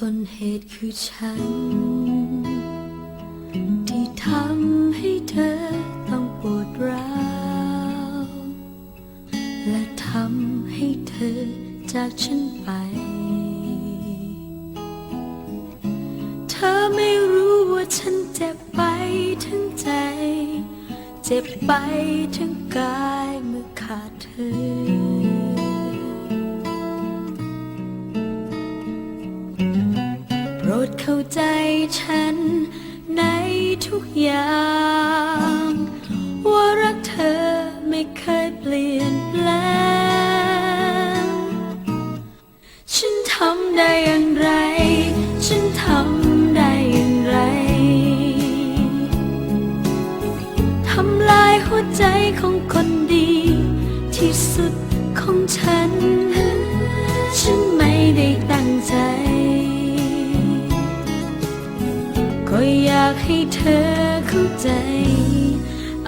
ต้นเหตุคือฉัน ที่ทำให้เธอต้องปวดร้าว และทำให้เธอจากฉันไป เธอไม่รู้ว่าฉันเจ็บไปทั้งใจ เจ็บไปทั้งกายเมื่อขาดเธอ เข้าใจฉันในทุกอย่าง ว่ารักเธอไม่เคยเปลี่ยนแปลง ฉันทำได้อย่างไร ฉันทำได้อย่างไร ทำลายหัวใจของคนดี ที่สุดของฉัน ฉันไม่ได้ตั้งใจ ก็อยากให้เธอเข้าใจ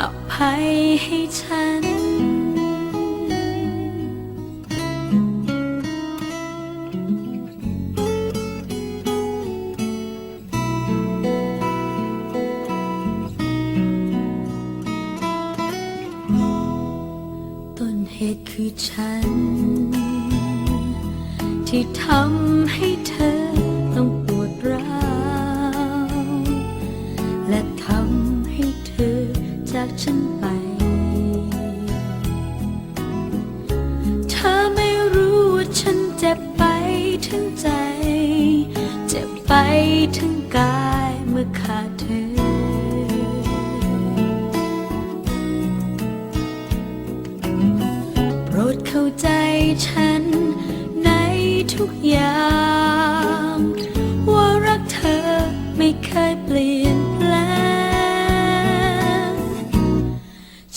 อภัยให้ฉัน ต้นเหตุคือฉัน ที่ทำให้ ทั้งใจ เจ็บไปทั้งกายเมื่อขาดเธอ โปรดเข้าใจฉันในทุกอย่าง ว่ารักเธอไม่เคยเปลี่ยนแปลง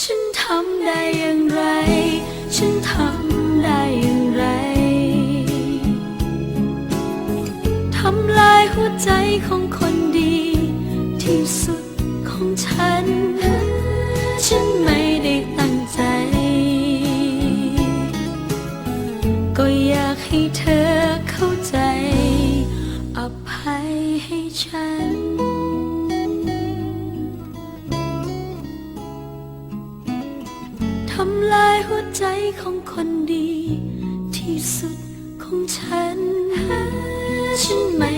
ฉันทำได้อย่างไร ฉันทำ หัวใจของคนดี ที่สุดของฉัน ฉันไม่ได้ตั้งใจ ก็อยากให้เธอเข้าใจ อภัยให้ฉันทำลายหัวใจของคนดี ที่สุดของฉัน ฉันไม่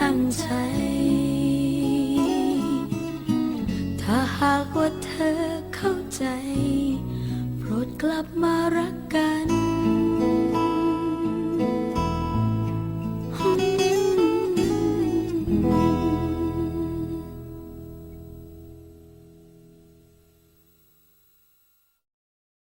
ตั้งใจ ถ้าหากว่าเธอเข้าใจ โปรดกลับมารักกัน